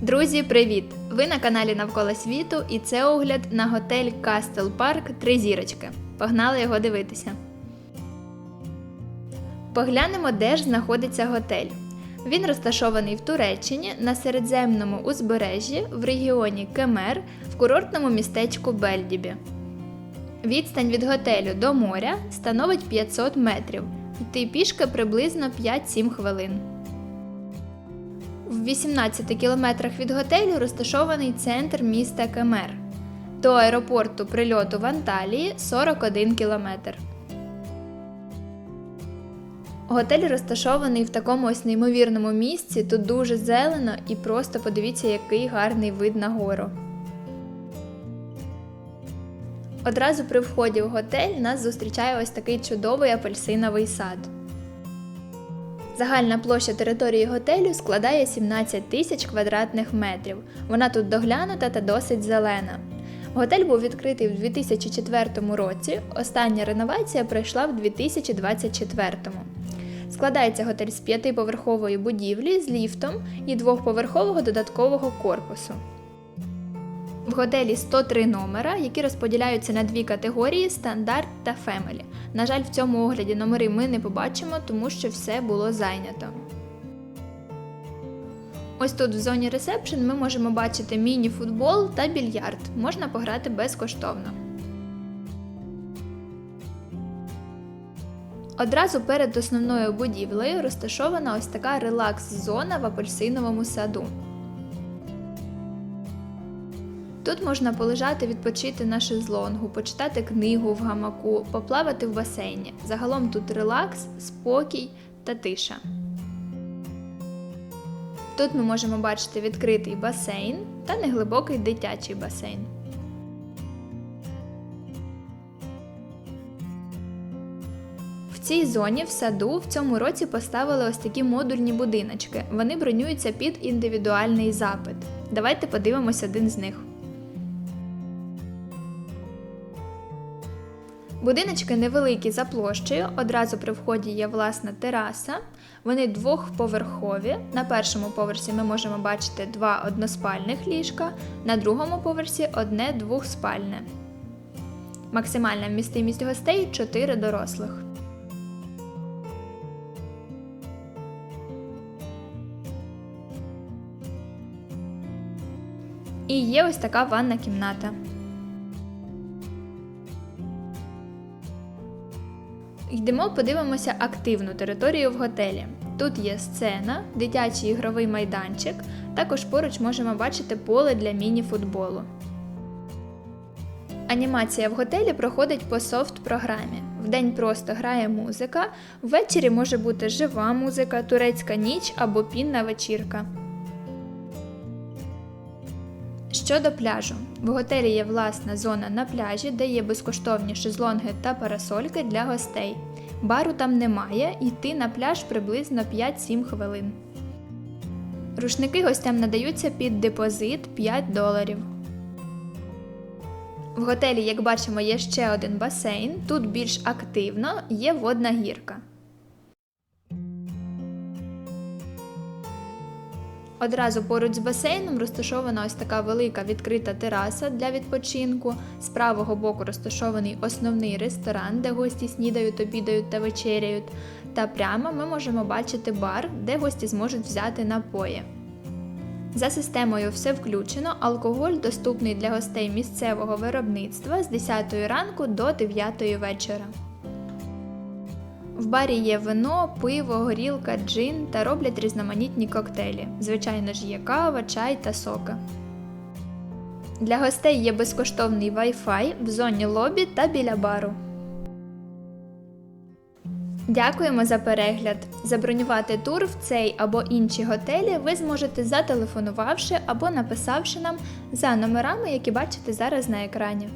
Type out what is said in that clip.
Друзі, привіт! Ви на каналі Навколо світу і це огляд на готель Кастел Парк Три зірочки. Погнали його дивитися. Поглянемо, де ж знаходиться готель. Він розташований в Туреччині на середземному узбережжі в регіоні Кемер в курортному містечку Бельдібі. Відстань від готелю до моря становить 500 метрів. Йти пішки приблизно 5-7 хвилин. В 18 кілометрах від готелю розташований центр міста Кемер. До аеропорту прильоту в Анталії 41 кілометр. Готель розташований в такому ось неймовірному місці. Тут дуже зелено і просто подивіться, який гарний вид на гору. Одразу при вході в готель нас зустрічає ось такий чудовий апельсиновий сад. Загальна площа території готелю складає 17 тисяч квадратних метрів. Вона тут доглянута та досить зелена. Готель був відкритий в 2004 році. Остання реновація пройшла в 2024. Складається готель з п'ятиповерхової будівлі з ліфтом і двохповерхового додаткового корпусу. В готелі 103 номера, які розподіляються на дві категорії стандарт та фемелі. На жаль, в цьому огляді номери ми не побачимо, тому що все було зайнято. Ось тут в зоні ресепшн ми можемо бачити міні-футбол та більярд. Можна пограти безкоштовно. Одразу перед основною будівлею розташована ось така релакс-зона в апельсиновому саду. Тут можна полежати, відпочити на шезлонгу, почитати книгу в гамаку, поплавати в басейні. Загалом тут релакс, спокій та тиша. Тут ми можемо бачити відкритий басейн та неглибокий дитячий басейн. В цій зоні в саду в цьому році поставили ось такі модульні будиночки. Вони бронюються під індивідуальний запит. Давайте подивимось один з них. Будиночки невеликі за площею, одразу при вході є власна тераса. Вони двохповерхові. На першому поверсі ми можемо бачити два односпальних ліжка, на другому поверсі одне двохспальне. Максимальна вмістимість гостей 4 дорослих. І є ось така ванна кімната. Йдемо, подивимося активну територію в готелі. Тут є сцена, дитячий ігровий майданчик, також поруч можемо бачити поле для міні-футболу. Анімація в готелі проходить по софт-програмі. Вдень просто грає музика, ввечері може бути жива музика, турецька ніч або пінна вечірка. Щодо пляжу, в готелі є власна зона на пляжі, де є безкоштовні шезлонги та парасольки для гостей. Бару там немає, йти на пляж приблизно 5-7 хвилин. Рушники гостям надаються під депозит 5 доларів. В готелі, як бачимо, є ще один басейн. Тут більш активно є водна гірка. Одразу поруч з басейном розташована ось така велика відкрита тераса для відпочинку. З правого боку розташований основний ресторан, де гості снідають, обідають та вечеряють. Та прямо ми можемо бачити бар, де гості зможуть взяти напої. За системою все включено, алкоголь доступний для гостей місцевого виробництва з 10 ранку до 9 вечора. В барі є вино, пиво, горілка, джин та роблять різноманітні коктейлі. Звичайно ж, є кава, чай та соки. Для гостей є безкоштовний Wi-Fi в зоні лобі та біля бару. Дякуємо за перегляд! Забронювати тур в цей або інші готелі ви зможете зателефонувавши або написавши нам за номерами, які бачите зараз на екрані.